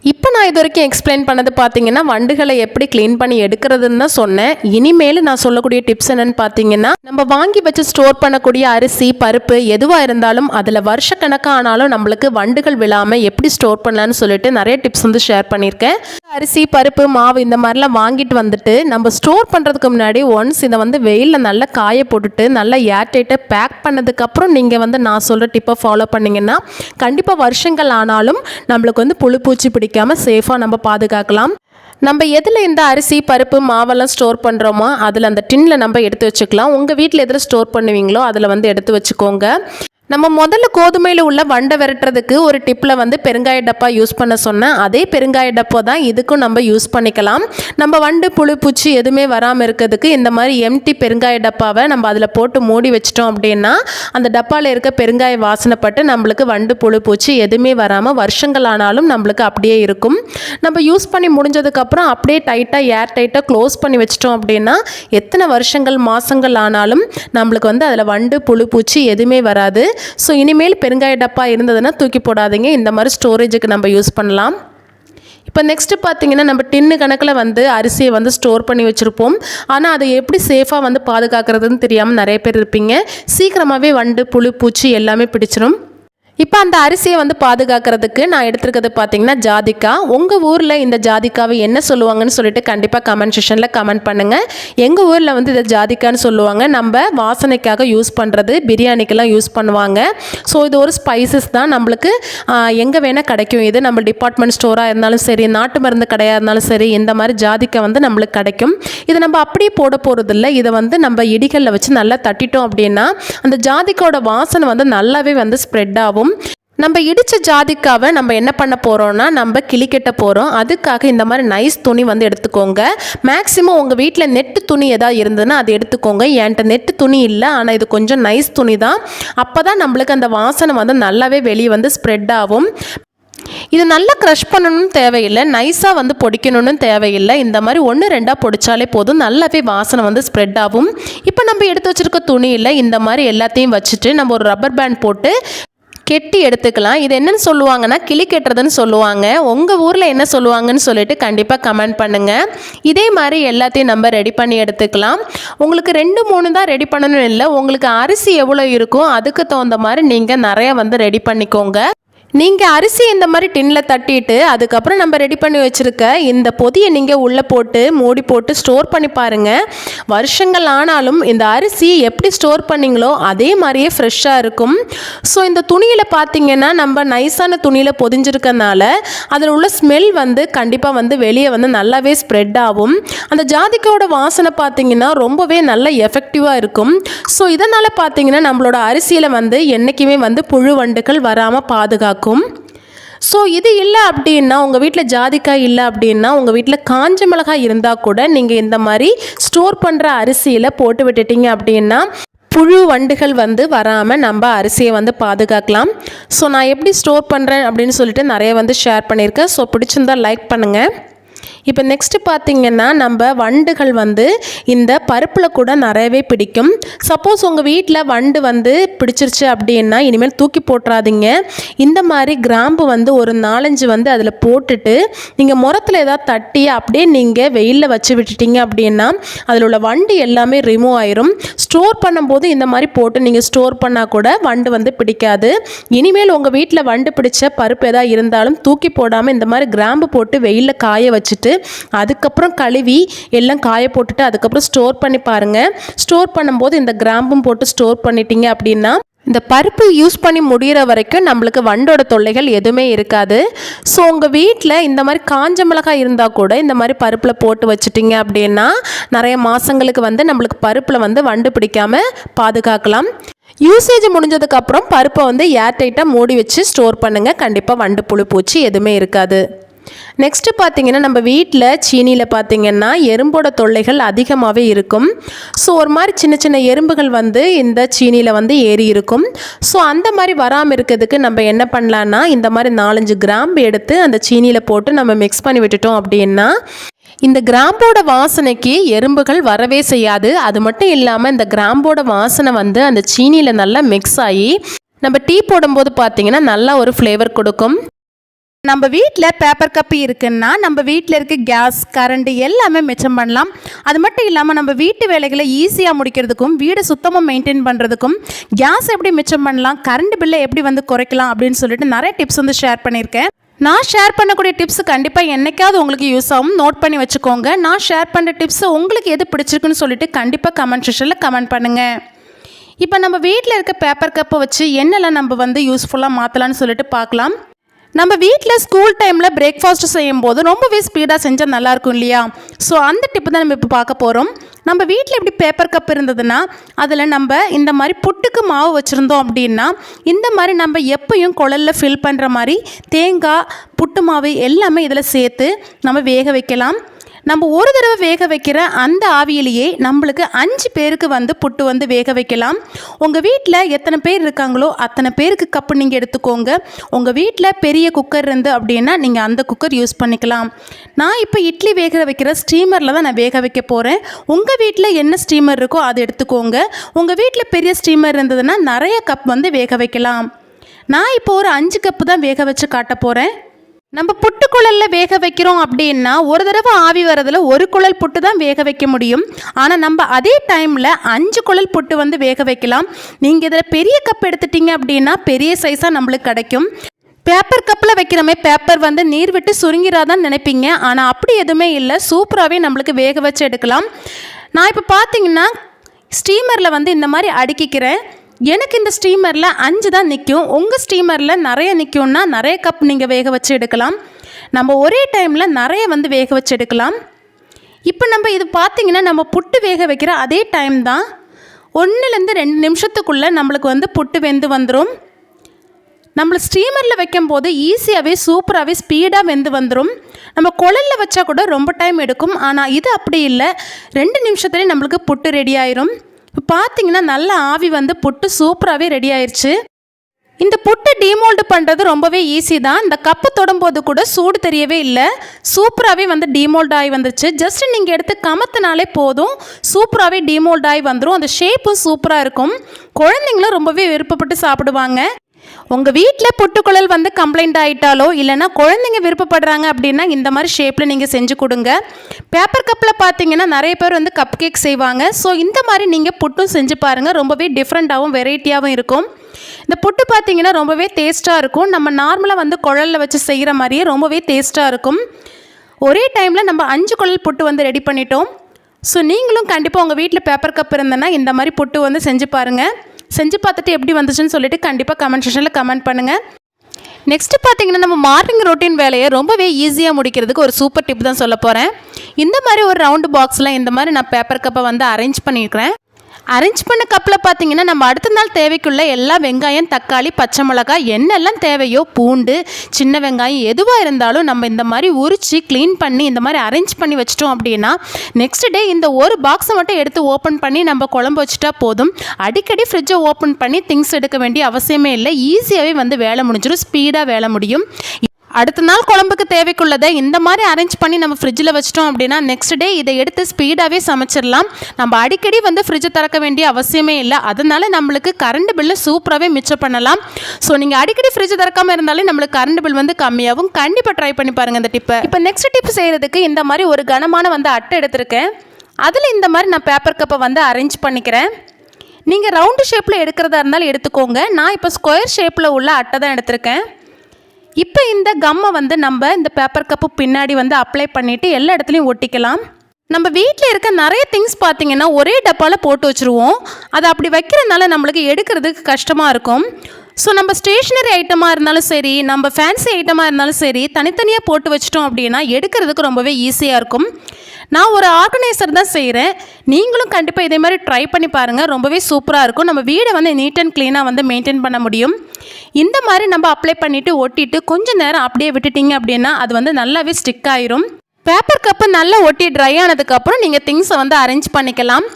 இப்போ நான் இது வரைக்கும் எக்ஸ்பிளைன் பண்ணது பார்த்தீங்கன்னா வண்டுகளை எப்படி க்ளீன் பண்ணி எடுக்கிறதுன்னு தான் சொன்னேன். இனிமேல் நான் சொல்லக்கூடிய டிப்ஸ் என்னன்னு பார்த்தீங்கன்னா நம்ம வாங்கி வச்சு ஸ்டோர் பண்ணக்கூடிய அரிசி பருப்பு எதுவாக இருந்தாலும் அதில் வருஷக்கணக்கானாலும் நம்மளுக்கு வண்டுகள் விழாமல் எப்படி ஸ்டோர் பண்ணலான்னு சொல்லிட்டு நிறைய டிப்ஸ் வந்து ஷேர் பண்ணியிருக்கேன். அரிசி பருப்பு மாவு இந்த மாதிரிலாம் வாங்கிட்டு வந்துட்டு நம்ம ஸ்டோர் பண்ணுறதுக்கு முன்னாடி ஒன்ஸ் இதை வந்து வெயிலில் நல்லா காய போட்டுட்டு நல்லா ஏர்டைட்டாக பேக் பண்ணதுக்கப்புறம் நீங்கள் வந்து நான் சொல்கிற டிப்பை ஃபாலோ பண்ணிங்கன்னா கண்டிப்பாக வருஷங்கள் ஆனாலும் நம்மளுக்கு வந்து புழு பூச்சி பிடிக்காம சேஃபாக நம்ம பாதுகாக்கலாம். நம்ம எதில் இந்த அரிசி பருப்பு மாவெல்லாம் ஸ்டோர் பண்ணுறோமோ அதில் அந்த டின்னில் நம்ம எடுத்து வச்சுக்கலாம். உங்கள் வீட்டில் எதில் ஸ்டோர் பண்ணுவீங்களோ அதில் வந்து எடுத்து வச்சுக்கோங்க. நம்ம முதல்ல கோதுமையில் உள்ள வண்டை விரட்டுறதுக்கு ஒரு டிப்பில் வந்து பெருங்காய டப்பா யூஸ் பண்ண சொன்னேன். அதே பெருங்காய டப்பா தான் இதுக்கும் நம்ம யூஸ் பண்ணிக்கலாம். நம்ம வண்டு புழு பூச்சி எதுவுமே வராமல் இருக்கிறதுக்கு இந்த மாதிரி எம்டி பெருங்காய டப்பாவை நம்ம அதில் போட்டு மூடி வச்சிட்டோம் அப்படின்னா அந்த டப்பாவில் இருக்க பெருங்காய வாசனைப்பட்டு நம்மளுக்கு வண்டு புழு பூச்சி எதுவுமே வராமல் வருஷங்கள் ஆனாலும் நம்மளுக்கு அப்படியே இருக்கும். நம்ம யூஸ் பண்ணி முடிஞ்சதுக்கப்புறம் அப்படியே டைட்டாக ஏர் டைட்டாக க்ளோஸ் பண்ணி வச்சிட்டோம் அப்படின்னா எத்தனை வருஷங்கள் மாதங்கள் ஆனாலும் நம்மளுக்கு வந்து அதில் வண்டு புழு பூச்சி எதுவுமே வராது. ஸோ இனிமேல் பெருங்காய டப்பா இருந்ததுன்னா தூக்கி போடாதீங்க. இந்த மாதிரி ஸ்டோரேஜுக்கு நம்ம யூஸ் பண்ணலாம். இப்போ நெக்ஸ்ட்டு பார்த்தீங்கன்னா நம்ம டின்னு கணக்கில் வந்து அரிசியை வந்து ஸ்டோர் பண்ணி வச்சுருப்போம். ஆனால் அதை எப்படி சேஃபாக வந்து பாதுகாக்கிறதுன்னு தெரியாமல் நிறைய பேர் இருப்பீங்க. சீக்கிரமாகவே வண்டு புழு பூச்சி எல்லாமே பிடிச்சிரும். இப்போ அந்த அரிசியை வந்து பாதுகாக்கிறதுக்கு நான் எடுத்துருக்கிறது பார்த்தீங்கன்னா ஜாதிக்கா. உங்கள் ஊரில் இந்த ஜாதிக்காவை என்ன சொல்லுவாங்கன்னு சொல்லிட்டு கண்டிப்பாக கமெண்ட் செஷனில் கமெண்ட் பண்ணுங்கள் எங்கள் ஊரில் வந்து இதை ஜாதிக்கான்னு சொல்லுவாங்க. நம்ம வாசனைக்காக யூஸ் பண்ணுறது பிரியாணிக்கெல்லாம் யூஸ் பண்ணுவாங்க. ஸோ இது ஒரு ஸ்பைசஸ் தான். நம்மளுக்கு எங்கே வேணால் கிடைக்கும். இது நம்ம டிபார்ட்மெண்ட் ஸ்டோராக இருந்தாலும் சரி நாட்டு மருந்து கடையாக இருந்தாலும் சரி இந்த மாதிரி ஜாதிக்காய் வந்து நம்மளுக்கு கிடைக்கும். இதை நம்ம அப்படியே போட போகிறதில்ல இதை வந்து நம்ம இடிகளில் வச்சு நல்லா தட்டிட்டோம் அப்படின்னா அந்த ஜாதிக்காவோட வாசனை வந்து நல்லாவே வந்து ஸ்ப்ரெட் ஆகும். நம்ம இடித்த ஜாதிக்காவை நம்ம என்ன பண்ண போகிறோம்னா நம்ம கிளிக்கட்ட போகிறோம் அதுக்காக இந்த மாதிரி நைஸ் துணி வந்து எடுத்துக்கோங்க. மேக்ஸிமம் உங்கள் வீட்டில் நெட்டு துணி எதாவது இருந்ததுன்னா அதை எடுத்துக்கோங்க. என்கிட்ட நெட்டு துணி இல்லை ஆனால் இது கொஞ்சம் நைஸ் துணி தான். அப்போ தான் நம்மளுக்கு அந்த வாசனை வந்து நல்லாவே வெளியே வந்து ஸ்ப்ரெட் ஆகும். இது நல்லா க்ரஷ் பண்ணணும்னு தேவையில்லை. நைஸாக வந்து பொடிக்கணும்னு தேவையில்லை. இந்த மாதிரி ஒன்று ரெண்டாக பொடிச்சாலே போதும். நல்லாவே வாசனை வந்து ஸ்ப்ரெட் ஆகும். இப்போ நம்ம எடுத்து வச்சுருக்க துணியில் இந்த மாதிரி எல்லாத்தையும் வச்சுட்டு நம்ம ஒரு ரப்பர் பேண்ட் போட்டு கெட்டி எடுத்துக்கலாம். இது என்னன்னு சொல்லுவாங்கன்னா கிளி கெட்டுறதுன்னு சொல்லுவாங்க. உங்கள் ஊரில் என்ன சொல்லுவாங்கன்னு சொல்லிட்டு கண்டிப்பாக கமெண்ட் பண்ணுங்கள் இதே மாதிரி எல்லாத்தையும் நம்ம ரெடி பண்ணி எடுத்துக்கலாம். உங்களுக்கு ரெண்டு மூணு தான் ரெடி பண்ணணும் இல்லை உங்களுக்கு அரிசி எவ்வளோ இருக்கோ அதுக்கு தகுந்த மாதிரி நீங்கள் நிறையா வந்து ரெடி பண்ணிக்கோங்க. நீங்கள் அரிசி இந்த மாதிரி டின்னில் தட்டிட்டு அதுக்கப்புறம் நம்ம ரெடி பண்ணி வச்சுருக்க இந்த பொதியை நீங்கள் உள்ளே போட்டு மூடி போட்டு ஸ்டோர் பண்ணி பாருங்கள் வருஷங்கள் ஆனாலும் இந்த அரிசி எப்படி ஸ்டோர் பண்ணீங்களோ அதே மாதிரியே ஃப்ரெஷ்ஷாக இருக்கும். ஸோ இந்த துணியில் பார்த்தீங்கன்னா நம்ம நைஸான துணியில் பொதிஞ்சிருக்கனால அதில் உள்ள ஸ்மெல் வந்து கண்டிப்பாக வந்து வெளியே வந்து நல்லாவே ஸ்ப்ரெட் ஆகும். அந்த ஜாதிக்காயோட வாசனை பார்த்தீங்கன்னா ரொம்பவே நல்ல எஃபெக்டிவாக இருக்கும். ஸோ இதனால் பார்த்தீங்கன்னா நம்மளோட அரிசியில் வந்து என்றைக்குமே வந்து புழு வண்டுகள் வராமல் பாதுகாக்கும். ஸோ இது இல்லை அப்படின்னா உங்கள் வீட்டில் ஜாதிக்காய் இல்லை அப்படின்னா உங்கள் வீட்டில் காஞ்ச மிளகாய் இருந்தால் கூட நீங்கள் இந்த மாதிரி ஸ்டோர் பண்ணுற அரிசியில் போட்டு விட்டுட்டீங்க அப்படின்னா புழு வண்டுகள் வந்து வராமல் நம்ம அரிசியை வந்து பாதுகாக்கலாம். ஸோ நான் எப்படி ஸ்டோர் பண்ணுறேன் அப்படின்னு சொல்லிட்டு நிறைய வந்து ஷேர் பண்ணியிருக்கேன். ஸோ பிடிச்சிருந்தா லைக் பண்ணுங்கள் இப்போ நெக்ஸ்ட்டு பார்த்திங்கன்னா நம்ம வண்டுகள் வந்து இந்த பருப்பில் கூட நிறையவே பிடிக்கும். சப்போஸ் உங்கள் வீட்டில் வண்டு வந்து பிடிச்சிருச்சு அப்படின்னா இனிமேல் தூக்கி போட்டுறாதீங்க. இந்த மாதிரி கிராம்பு வந்து ஒரு நாலஞ்சு வந்து அதில் போட்டுட்டு நீங்கள் முரத்தில் ஏதாவது தட்டி அப்படியே நீங்கள் வெயிலில் வச்சு விட்டுட்டீங்க அப்படின்னா அதில் உள்ள வண்டு எல்லாமே ரிமூவ் ஆயிரும். ஸ்டோர் பண்ணும்போது இந்த மாதிரி போட்டு நீங்கள் ஸ்டோர் பண்ணால் கூட வண்டு வந்து பிடிக்காது. இனிமேல் உங்கள் வீட்டில் வண்டு பிடிச்ச பருப்பு எதாவது இருந்தாலும் தூக்கி போடாமல் இந்த மாதிரி கிராம்பு போட்டு வெயிலில் காய வச்சுட்டு அதுக்கப்புறம் கழுவி எல்லாம் காய போட்டுட்டு அதுக்கப்புறம் ஸ்டோர் பண்ணி பாருங்கள் ஸ்டோர் பண்ணும்போது இந்த கிராம்பும் போட்டு ஸ்டோர் பண்ணிட்டீங்க அப்படின்னா இந்த பருப்பு யூஸ் பண்ணி முடிகிற வரைக்கும் நம்மளுக்கு வண்டோட தொல்லைகள் எதுவுமே இருக்காது. ஸோ உங்கள் வீட்டில் இந்த மாதிரி காஞ்ச மிளகாய் இருந்தால் கூட இந்த மாதிரி பருப்பில் போட்டு வச்சுட்டிங்க அப்படின்னா நிறைய மாதங்களுக்கு வந்து நம்மளுக்கு பருப்பில் வந்து வண்டு பிடிக்காம பாதுகாக்கலாம். யூசேஜ் முடிஞ்சதுக்கப்புறம் பருப்பை வந்து ஏர்டைட்டாக மூடி வச்சு ஸ்டோர் பண்ணுங்கள் கண்டிப்பாக வண்டு புழு பூச்சி எதுவுமே இருக்காது. நெக்ஸ்ட்டு பார்த்தீங்கன்னா நம்ம வீட்டில் சீனியில் பார்த்திங்கன்னா எறும்போட தொல்லைகள் அதிகமாகவே இருக்கும். ஸோ ஒரு மாதிரி சின்ன சின்ன எறும்புகள் வந்து இந்த சீனியில் வந்து ஏறி இருக்கும். ஸோ அந்த மாதிரி வராமல் இருக்கிறதுக்கு நம்ம என்ன பண்ணலான்னா இந்த மாதிரி நாலஞ்சு கிராம்பு எடுத்து அந்த சீனியில் போட்டு நம்ம மிக்ஸ் பண்ணி விட்டுட்டோம் அப்படின்னா இந்த கிராம்போட வாசனைக்கு எறும்புகள் வரவே செய்யாது. அது மட்டும் இல்லாமல் இந்த கிராம்போட வாசனை வந்து அந்த சீனியில் நல்லா மிக்ஸ் ஆகி நம்ம டீ போடும்போது பார்த்திங்கன்னா நல்லா ஒரு ஃப்ளேவர் கொடுக்கும். நம்ம வீட்டில் பேப்பர் கப்பு இருக்குன்னா நம்ம வீட்டில் இருக்க கேஸ் கரண்ட் எல்லாமே மிச்சம் பண்ணலாம். அது மட்டும் இல்லாமல் நம்ம வீட்டு வேலைகளை ஈஸியாக முடிக்கிறதுக்கும் வீடை சுத்தமாக மெயின்டைன் பண்ணுறதுக்கும் கேஸ் எப்படி மிச்சம் பண்ணலாம் கரண்ட் பில்லை எப்படி வந்து குறைக்கலாம் அப்படின்னு சொல்லிட்டு நிறைய டிப்ஸ் வந்து ஷேர் பண்ணியிருக்கேன். நான் ஷேர் பண்ணக்கூடிய டிப்ஸ் கண்டிப்பாக என்றைக்காவது உங்களுக்கு யூஸ் ஆகும். நோட் பண்ணி வச்சுக்கோங்க. நான் ஷேர் பண்ணுற டிப்ஸ் உங்களுக்கு எது பிடிச்சிருக்குன்னு சொல்லிட்டு கண்டிப்பாக கமெண்ட் செக்ஷனில் கமெண்ட் பண்ணுங்கள் இப்போ நம்ம வீட்டில் இருக்க பேப்பர் கப்பை வச்சு என்னெல்லாம் நம்ம வந்து யூஸ்ஃபுல்லாக மாற்றலாம்னு சொல்லிட்டு பார்க்கலாம். நம்ம வீட்டில் ஸ்கூல் டைமில் பிரேக்ஃபாஸ்ட் செய்யும்போது ரொம்பவே ஸ்பீடாக செஞ்சால் நல்லாயிருக்கும் இல்லையா? ஸோ அந்த டிப்பு தான் நம்ம இப்போ பார்க்க போகிறோம் நம்ம வீட்டில் எப்படி பேப்பர் கப் இருந்ததுன்னா அதில் நம்ம இந்த மாதிரி புட்டுக்கு மாவு வச்சுருந்தோம் அப்படின்னா இந்த மாதிரி நம்ம எப்பயும் குழலில் ஃபில் பண்ணுற மாதிரி தேங்காய் புட்டு மாவு எல்லாமே இதில் சேர்த்து நம்ம வேக வைக்கலாம். நம்ம ஒரு தடவை வேக வைக்கிற அந்த ஆவியிலேயே நம்மளுக்கு அஞ்சு பேருக்கு வந்து புட்டு வந்து வேக வைக்கலாம். உங்கள் வீட்டில் எத்தனை பேர் இருக்காங்களோ அத்தனை பேருக்கு கப்பு நீங்கள் எடுத்துக்கோங்க. உங்கள் வீட்டில் பெரிய குக்கர் இருந்து அப்படின்னா நீங்கள் அந்த குக்கர் யூஸ் பண்ணிக்கலாம். நான் இப்போ இட்லி வேக வைக்கிற ஸ்டீமரில் தான் நான் வேக வைக்க போகிறேன் உங்கள் வீட்டில் என்ன ஸ்டீமர் இருக்கோ அதை எடுத்துக்கோங்க. உங்கள் வீட்டில் பெரிய ஸ்டீமர் இருந்ததுன்னா நிறைய கப் வந்து வேக வைக்கலாம். நான் இப்போ ஒரு அஞ்சு கப்பு தான் வேக வச்சு காட்ட போகிறேன் நம்ம புட்டு குழல்ல வேக வைக்கிறோம் அப்படின்னா ஒரு தடவை ஆவி வரதில் ஒரு குழல் புட்டு தான் வேக வைக்க முடியும். ஆனால் நம்ம அதே டைமில் அஞ்சு குழல் புட்டு வந்து வேக வைக்கலாம். நீங்கள் இதில் பெரிய கப் எடுத்துட்டீங்க அப்படின்னா பெரிய சைஸாக நம்மளுக்கு கிடைக்கும். பேப்பர் கப்பில் வைக்கிறமே பேப்பர் வந்து நீர் விட்டு சுருங்கிறாதான் நினைப்பீங்க. ஆனால் அப்படி எதுவுமே இல்லை. சூப்பராகவே நம்மளுக்கு வேக வச்சு எடுக்கலாம். நான் இப்போ பார்த்தீங்கன்னா ஸ்டீமரில் வந்து இந்த மாதிரி அடுக்கிக்கிறேன். எனக்கு இந்த ஸ்டீமரில் அஞ்சு தான் நிற்கும் உங்கள் ஸ்டீமரில் நிறைய நிற்கும்னா நிறைய கப் நீங்கள் வேக வச்சு எடுக்கலாம். நம்ம ஒரே டைமில் நிறைய வந்து வேக வச்சு எடுக்கலாம். இப்போ நம்ம இது பார்த்திங்கன்னா நம்ம புட்டு வேக வைக்கிற அதே டைம் தான். ஒன்றுலேருந்து ரெண்டு நிமிஷத்துக்குள்ளே நம்மளுக்கு வந்து புட்டு வெந்து வந்துடும் நம்மள ஸ்டீமரில் வைக்கும்போது ஈஸியாகவே சூப்பராகவே ஸ்பீடாக வெந்து வந்துடும் நம்ம குழலில் வச்சா கூட ரொம்ப டைம் எடுக்கும். ஆனால் இது அப்படி இல்லை. ரெண்டு நிமிஷத்துலேயே நம்மளுக்கு புட்டு ரெடி ஆயிரும். இப்போ பார்த்தீங்கன்னா நல்ல ஆவி வந்து புட்டு சூப்பராகவே ரெடி ஆயிடுச்சு இந்த புட்டு டீமோல்டு பண்ணுறது ரொம்பவே ஈஸி தான். இந்த கப்பு தொடும்போது கூட சூடு தெரியவே இல்லை. சூப்பராகவே வந்து டீமோல்ட் ஆகி வந்துருச்சு ஜஸ்ட் நீங்கள் எடுத்து கமத்துனாலே போதும். சூப்பராகவே டீமோல்ட் ஆகி வந்துடும் அந்த ஷேப்பும் சூப்பராக இருக்கும். குழந்தைங்களும் ரொம்பவே விருப்பப்பட்டு சாப்பிடுவாங்க. உங்கள் வீட்டில் புட்டுக்குழல் வந்து கம்ப்ளைண்ட் ஆகிட்டாலோ இல்லைனா குழந்தைங்க விருப்பப்படுறாங்க அப்படின்னா இந்த மாதிரி ஷேப்பில் நீங்கள் செஞ்சு கொடுங்க. பேப்பர் கப்பில் பார்த்தீங்கன்னா நிறைய பேர் வந்து கப் கேக் செய்வாங்க. ஸோ இந்த மாதிரி நீங்கள் புட்டும் செஞ்சு பாருங்கள் ரொம்பவே டிஃப்ரெண்ட்டாகவும் வெரைட்டியாகவும் இருக்கும். இந்த புட்டு பார்த்தீங்கன்னா ரொம்பவே டேஸ்ட்டாக இருக்கும். நம்ம நார்மலாக வந்து குழலில் வச்சு செய்கிற மாதிரியே ரொம்பவே டேஸ்ட்டாக இருக்கும். ஒரே டைமில் நம்ம அஞ்சு குழல் புட்டு வந்து ரெடி பண்ணிட்டோம். ஸோ நீங்களும் கண்டிப்பாக உங்கள் வீட்டில் பேப்பர் கப் இருந்தேன்னா இந்த மாதிரி புட்டு வந்து செஞ்சு பாருங்கள் செஞ்சு பார்த்துட்டு எப்படி வந்துச்சுன்னு சொல்லிட்டு கண்டிப்பாக கமெண்ட் செஷனில் கமெண்ட் பண்ணுங்கள் நெக்ஸ்ட் பார்த்தீங்கன்னா நம்ம மார்னிங் ரொட்டீன் வேலையை ரொம்பவே ஈஸியாக முடிக்கிறதுக்கு ஒரு சூப்பர் டிப் தான் சொல்ல போகிறேன் இந்த மாதிரி ஒரு ரவுண்டு பாக்ஸில் இந்த மாதிரி நான் பேப்பர் கப்பை வந்து அரேஞ்ச் பண்ணியிருக்கிறேன். அரேஞ்ச் பண்ண கப்பில் பார்த்தீங்கன்னா நம்ம அடுத்த நாள் தேவைக்குள்ள எல்லா வெங்காயம் தக்காளி பச்சை மிளகாய் என்னெல்லாம் தேவையோ பூண்டு சின்ன வெங்காயம் எதுவாக இருந்தாலும் நம்ம இந்த மாதிரி உரித்து க்ளீன் பண்ணி இந்த மாதிரி அரேஞ்ச் பண்ணி வச்சிட்டோம் அப்படின்னா நெக்ஸ்ட் டே இந்த ஒரு பாக்ஸை மட்டும் எடுத்து ஓப்பன் பண்ணி நம்ம குழம்பு வச்சுட்டா போதும். அடிக்கடி ஃப்ரிட்ஜை ஓப்பன் பண்ணி திங்ஸ் எடுக்க வேண்டிய அவசியமே இல்லை. ஈஸியாகவே வந்து வேலை முடிஞ்சிடும் ஸ்பீடாக வேலை முடியும். அடுத்த நாள் குழம்புக்கு தேவைக்குள்ளதை இந்த மாதிரி அரேஞ்ச் பண்ணி நம்ம ஃப்ரிட்ஜில் வச்சிட்டோம் அப்படின்னா நெக்ஸ்ட் டே இதை எடுத்து ஸ்பீடாகவே சமைச்சிடலாம். நம்ம அடிக்கடி வந்து ஃப்ரிட்ஜை திறக்க வேண்டிய அவசியமே இல்லை. அதனால நம்மளுக்கு கரண்ட் பில்லு சூப்பராகவே மிச்சம் பண்ணலாம். ஸோ நீங்கள் அடிக்கடி ஃப்ரிட்ஜ் திறக்காமல் இருந்தாலே நம்மளுக்கு கரண்ட் பில் வந்து கம்மியாகவும் கண்டிப்பாக ட்ரை பண்ணி பாருங்கள் இந்த டிப்பை இப்போ நெக்ஸ்ட் டிப் செய்கிறதுக்கு இந்த மாதிரி ஒரு கனமான வந்து அட்டை எடுத்திருக்கேன். அதில் இந்த மாதிரி நான் பேப்பர் கப்பை வந்து அரேஞ்ச் பண்ணிக்கிறேன். நீங்கள் ரவுண்டு ஷேப்பில் எடுக்கிறதா இருந்தாலும் எடுத்துக்கோங்க. நான் இப்போ ஸ்கொயர் ஷேப்பில் உள்ள அட்டை தான் எடுத்திருக்கேன். இப்போ இந்த கம்மை வந்து நம்ம இந்த பேப்பர் கப்பு பின்னாடி வந்து அப்ளை பண்ணிவிட்டு எல்லா இடத்துலையும் ஒட்டிக்கலாம். நம்ம வீட்டில் இருக்க நிறைய திங்ஸ் பார்த்திங்கன்னா ஒரே டப்பாவில் போட்டு வச்சுருவோம். அதை அப்படி வைக்கிறதுனால நம்மளுக்கு எடுக்கிறதுக்கு கஷ்டமாக இருக்கும். ஸோ நம்ம ஸ்டேஷ்னரி ஐட்டமாக இருந்தாலும் சரி நம்ம ஃபேன்சி ஐட்டமாக இருந்தாலும் சரி தனித்தனியாக போட்டு வச்சிட்டோம் அப்படின்னா எடுக்கிறதுக்கு ரொம்பவே ஈஸியாக இருக்கும். நான் ஒரு ஆர்கனைசர் தான் செய்கிறேன் நீங்களும் கண்டிப்பாக இதே மாதிரி ட்ரை பண்ணி பாருங்கள் ரொம்பவே சூப்பராக இருக்கும். நம்ம வீடை வந்து நீட் அண்ட் க்ளீனாக வந்து மெயின்டைன் பண்ண முடியும். இந்த மாதிரி நம்ம அப்ளை பண்ணிவிட்டு ஒட்டிட்டு கொஞ்ச நேரம் அப்படியே விட்டுட்டிங்க அப்படின்னா அது வந்து நல்லாவே ஸ்டிக் ஆயிரும். பேப்பர் கப்பு நல்லா ஒட்டி ட்ரை ஆனதுக்கப்புறம் நீங்கள் திங்ஸை வந்து அரேஞ்ச் பண்ணிக்கலாம்.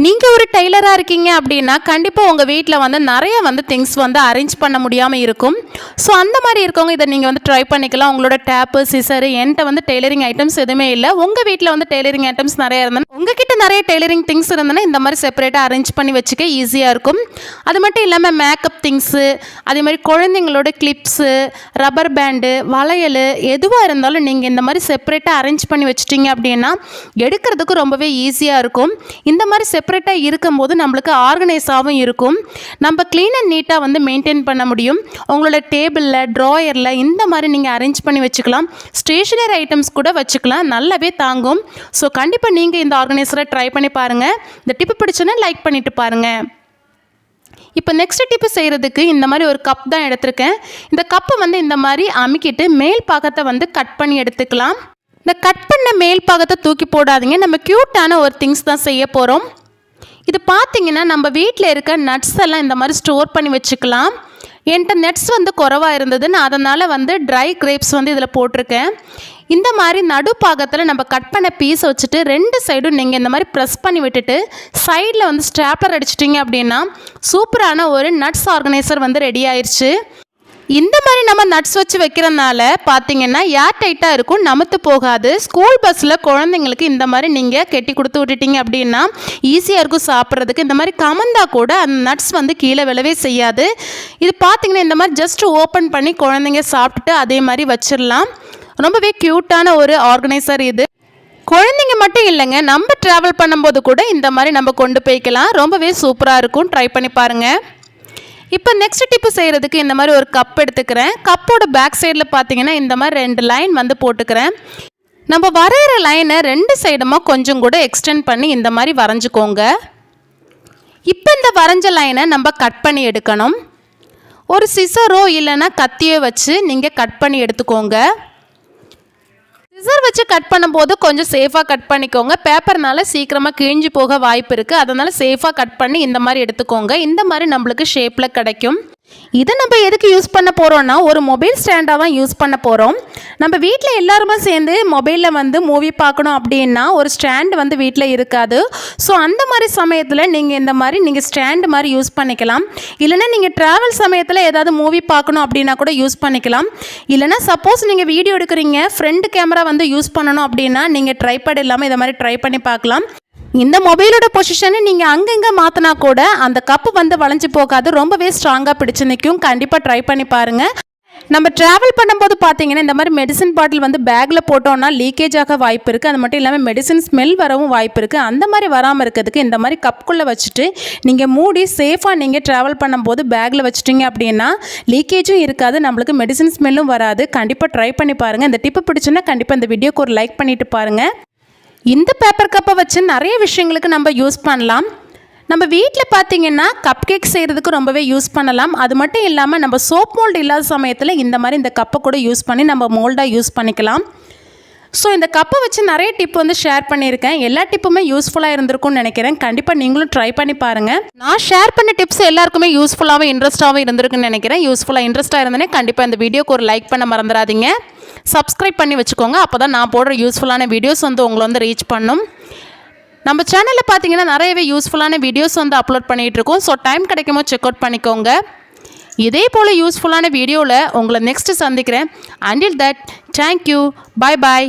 நீங்கள் ஒரு டெய்லராக இருக்கீங்க அப்படின்னா கண்டிப்பாக உங்கள் வீட்டில் வந்து நிறைய வந்து திங்ஸ் வந்து அரேஞ்ச் பண்ண முடியாமல் இருக்கும். ஸோ அந்த மாதிரி இருக்கவங்க இதை நீங்கள் வந்து ட்ரை பண்ணிக்கலாம். உங்களோட டேப்பு சிசரு என்கிட்ட வந்து டெய்லரிங் ஐட்டம்ஸ் எதுவுமே இல்லை. உங்கள் வீட்டில் வந்து டெய்லரிங் ஐட்டம்ஸ் நிறைய இருந்தால் உங்ககிட்ட நிறைய டெய்லரிங் திங்ஸ் இருந்ததுன்னா இந்த மாதிரி செப்பரேட்டாக அரேஞ்ச் பண்ணி வச்சுக்க ஈஸியாக இருக்கும். அது மட்டும் இல்லாமல் மேக்கப் திங்ஸு அதே மாதிரி குழந்தைங்களோட கிளிப்ஸு ரப்பர் பேண்டு வளையல் எதுவாக இருந்தாலும் நீங்கள் இந்த மாதிரி செப்பரேட்டாக அரேஞ்ச் பண்ணி வச்சிட்டிங்க அப்படின்னா எடுக்கிறதுக்கு ரொம்பவே ஈஸியாக இருக்கும். இந்த மாதிரி செப்பரேட்டாக இருக்கும்போது நம்மளுக்கு ஆர்கனைஸாகவும் இருக்கும். நம்ம க்ளீன் அண்ட் நீட்டாக வந்து மெயின்டைன் பண்ண முடியும். உங்களோட டேபிளில் ட்ராயரில் இந்த மாதிரி நீங்கள் அரேஞ்ச் பண்ணி வச்சுக்கலாம். ஸ்டேஷனரி ஐட்டம்ஸ் கூட வச்சுக்கலாம். நல்லாவே தாங்கும். ஸோ கண்டிப்பாக நீங்கள் இந்த ஆர்கனைசரை ட்ரை பண்ணி பாருங்கள் இந்த டிப்பு பிடிச்சுன்னா லைக் பண்ணிட்டு பாருங்கள் இப்போ நெக்ஸ்ட் டிப்பு செய்கிறதுக்கு இந்த மாதிரி ஒரு கப் தான் எடுத்திருக்கேன். இந்த கப்பை வந்து இந்த மாதிரி அமுக்கிட்டு மேல் பாகத்தை வந்து கட் பண்ணி எடுத்துக்கலாம். இந்த கட் பண்ண மேல் பாகத்தை தூக்கி போடாதீங்க. நம்ம க்யூட்டான ஒரு திங்ஸ் தான் செய்ய போகிறோம் இது பார்த்தீங்கன்னா நம்ம வீட்டில் இருக்க நட்ஸ் எல்லாம் இந்த மாதிரி ஸ்டோர் பண்ணி வச்சுக்கலாம். என்கிட்ட நட்ஸ் வந்து குறவாக இருந்தது நான் அதனால் வந்து ட்ரை கிரேப்ஸ் வந்து இதில் போட்டிருக்கேன். இந்த மாதிரி நடுப்பாகத்தில் நம்ம கட் பண்ண பீஸை வச்சுட்டு ரெண்டு சைடும் நீங்கள் இந்த மாதிரி ப்ரெஸ் பண்ணி விட்டுட்டு சைடில் வந்து ஸ்டாப்லர் அடிச்சிட்டிங்க அப்படின்னா சூப்பரான ஒரு நட்ஸ் ஆர்கனைசர் வந்து ரெடி ஆயிடுச்சு இந்த மாதிரி நம்ம நட்ஸ் வச்சு வைக்கிறதுனால பார்த்தீங்கன்னா ஏர் டைட்டாக இருக்கும் நமத்து போகாது. ஸ்கூல் பஸ்ஸில் குழந்தைங்களுக்கு இந்த மாதிரி நீங்கள் கெட்டி கொடுத்து விட்டுட்டீங்க அப்படின்னா ஈஸியாக இருக்கும் சாப்பிட்றதுக்கு. இந்த மாதிரி கமந்தா கூட அந்த நட்ஸ் வந்து கீழே விழவே செய்யாது. இது பார்த்தீங்கன்னா இந்த மாதிரி ஜஸ்ட் ஓப்பன் பண்ணி குழந்தைங்க சாப்பிட்டுட்டு அதே மாதிரி வச்சிடலாம். ரொம்பவே க்யூட்டான ஒரு ஆர்கனைசர் இது. குழந்தைங்க மட்டும் இல்லைங்க நம்ம ட்ராவல் பண்ணும்போது கூட இந்த மாதிரி நம்ம கொண்டு போய்க்கலாம். ரொம்பவே சூப்பராக இருக்கும். ட்ரை பண்ணி பாருங்கள் இப்போ நெக்ஸ்ட் டிப்பு செய்கிறதுக்கு இந்த மாதிரி ஒரு கப் எடுத்துக்கிறேன். கப்போட பேக் சைடில் பார்த்தீங்கன்னா இந்த மாதிரி ரெண்டு லைன் வந்து போட்டுக்கிறேன். நம்ம வரைகிற லைனை ரெண்டு சைடுமாக கொஞ்சம் கூட எக்ஸ்டெண்ட் பண்ணி இந்த மாதிரி வரைஞ்சிக்கோங்க. இப்போ இந்த வரைஞ்ச லைனை நம்ம கட் பண்ணி எடுக்கணும். ஒரு சிசரோ இல்லைன்னா கத்தியோ வச்சு நீங்கள் கட் பண்ணி எடுத்துக்கோங்க. சிசர் வச்சு கட் பண்ணும்போது கொஞ்சம் சேஃபாக கட் பண்ணிக்கோங்க. பேப்பர்னால சீக்கிரமாக கிழிஞ்சு போக வாய்ப்பு இருக்குது அதனால் சேஃபாக கட் பண்ணி இந்த மாதிரி எடுத்துக்கோங்க. இந்த மாதிரி நம்மளுக்கு ஷேப்பில் கிடைக்கும். இதை நம்ம எதுக்கு யூஸ் பண்ண போகிறோம்னா ஒரு மொபைல் ஸ்டாண்டாக தான் யூஸ் பண்ண போகிறோம் நம்ம வீட்டில் எல்லாருமே சேர்ந்து மொபைலில் வந்து மூவி பார்க்கணும் அப்படின்னா ஒரு ஸ்டாண்டு வந்து வீட்டில் இருக்காது. ஸோ அந்த மாதிரி சமயத்தில் நீங்கள் இந்த மாதிரி நீங்கள் ஸ்டாண்டு மாதிரி யூஸ் பண்ணிக்கலாம். இல்லைன்னா நீங்கள் ட்ராவல் சமயத்தில் ஏதாவது மூவி பார்க்கணும் அப்படின்னா கூட யூஸ் பண்ணிக்கலாம். இல்லைன்னா சப்போஸ் நீங்கள் வீடியோ எடுக்கிறீங்க ஃப்ரண்ட் கேமரா வந்து யூஸ் பண்ணணும் அப்படின்னா நீங்கள் ட்ரைபேட் இல்லாமல் இதை மாதிரி ட்ரை பண்ணி பார்க்கலாம். இந்த மொபைலோட பொசிஷனை நீங்கள் அங்கங்கே மாற்றினா கூட அந்த கப்பு வந்து வளைஞ்சு போகாது. ரொம்பவே ஸ்ட்ராங்காக பிடிச்சு நிற்கும் கண்டிப்பாக ட்ரை பண்ணி பாருங்கள் நம்ம ட்ராவல் பண்ணும்போது பார்த்தீங்கன்னா இந்த மாதிரி மெடிசன் பாட்டில் வந்து பேக்கில் போட்டோம்னா லீக்கேஜ் ஆக வாய்ப்பு இருக்குது அது மட்டும் இல்லாமல் மெடிசன் ஸ்மெல் வரவும் வாய்ப்பு இருக்குது அந்த மாதிரி வராமல் இருக்கிறதுக்கு இந்த மாதிரி கப்புக்குள்ளே வச்சுட்டு நீங்கள் மூடி சேஃபாக நீங்கள் ட்ராவல் பண்ணும்போது பேக்கில் வச்சுட்டீங்க அப்படின்னா லீக்கேஜும் இருக்காது. நம்மளுக்கு மெடிசன் ஸ்மெல்லும் வராது. கண்டிப்பாக ட்ரை பண்ணி பாருங்கள் இந்த டிப்பு பிடிச்சுன்னா கண்டிப்பாக இந்த வீடியோக்கு ஒரு லைக் பண்ணிட்டு பாருங்கள் இந்த பேப்பர் கப்பை வச்சு நிறைய விஷயங்களுக்கு நம்ம யூஸ் பண்ணலாம். நம்ம வீட்டில் பார்த்தீங்கன்னா கப் கேக் செய்கிறதுக்கு ரொம்பவே யூஸ் பண்ணலாம். அது மட்டும் இல்லாமல் நம்ம சோப் மோல்டு இல்லாத சமயத்தில் இந்த மாதிரி இந்த கப்பை கூட யூஸ் பண்ணி நம்ம மோல்டாக யூஸ் பண்ணிக்கலாம். ஸோ இந்த கப்பை வச்சு நிறைய டிப் வந்து ஷேர் பண்ணியிருக்கேன். எல்லா டிப்புமே யூஸ்ஃபுல்லாக இருந்திருக்கும்னு நினைக்கிறேன். கண்டிப்பாக நீங்களும் ட்ரை பண்ணி பாருங்கள் நான் ஷேர் பண்ண டிப்ஸ் எல்லாருக்குமே யூஸ்ஃபுல்லாகவும் இன்ட்ரெஸ்ட்டாகவும் இருந்திருக்குன்னு நினைக்கிறேன். யூஸ்ஃபுல்லாக இன்ட்ரெஸ்ட்டாக இருந்தேனே கண்டிப்பாக இந்த வீடியோக்கு ஒரு லைக் பண்ண மறந்துடாதீங்க. சப்ஸ்கிரைப் பண்ணி வச்சுக்கோங்க. அப்போ தான் நான் போடுற யூஸ்ஃபுல்லான வீடியோஸ் வந்து உங்களை வந்து ரீச் பண்ணும். நம்ம சேனலில் பார்த்தீங்கன்னா நிறையவே யூஸ்ஃபுல்லான வீடியோஸ் வந்து அப்லோட் பண்ணிகிட்டு இருக்கோம். ஸோ டைம் கிடைக்குமோ செக் அவுட் பண்ணிக்கோங்க. இதே போல் யூஸ்ஃபுல்லான வீடியோவில் உங்களை நெக்ஸ்ட்டு சந்திக்கிறேன். Until that thank you bye bye